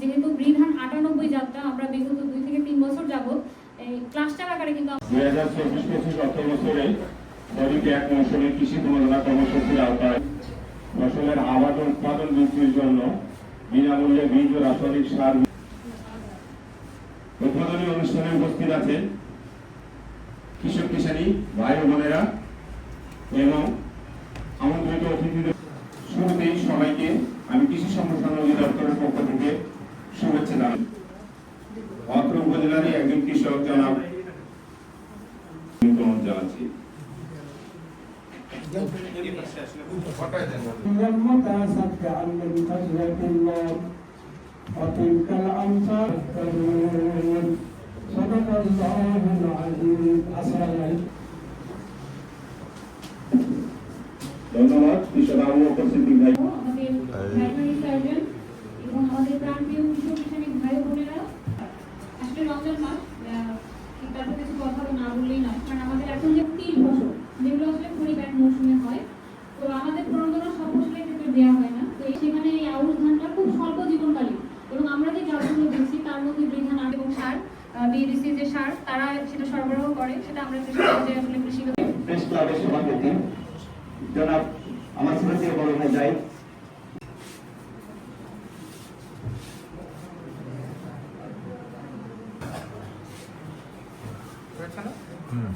যেহেতু বৃধান আটানব্বই যাত্রা, আমরা বিগত দুই থেকে তিন বছর যাবত এই ক্লাস্টার আকারে কিন্তু দুই হাজার চব্বিশ পঁচিশ অর্থ বছরে এক মৌসুমে কৃষি কর্মসূচির আওতায় ফসলের আবাদ উৎপাদন বৃদ্ধির জন্য বিনামূল্যে বীজ ও রাসায়নিক সার উদ্বোধনী অনুষ্ঠানে উপস্থিত কৃষক কিষানী ভাই বোনেরা এবং আমন্ত্রিত অতিথিদের শুরুতেই সবাইকে আমি কৃষি সম্প্রসারণ অধিদপ্তরের পক্ষ থেকে অত্র উপজেলারই একজন কৃষক জনাব ধন্যবাদ জানাচ্ছি والمتصدع من خشية الله وتلك الأمثال تدور صدق الله العظيم أسأل ধন্যবাদ কৃষক আবু বকর সিদ্দিক ভাই দেওয়া হয় না। তো সেখানে এই আউশ ধানটা খুব স্বল্প জীবনকালীন। এবং আমরা যে জলগুলো দিচ্ছি তার মধ্যে বৃধান এবং সার বিএডিসি যে সার তারা সেটা সরবরাহ করে। সেটা আমরা কৃষি যে আসলে কৃষি প্রেস ক্লাবের সভাপতি বড় ভাই যাই হুম।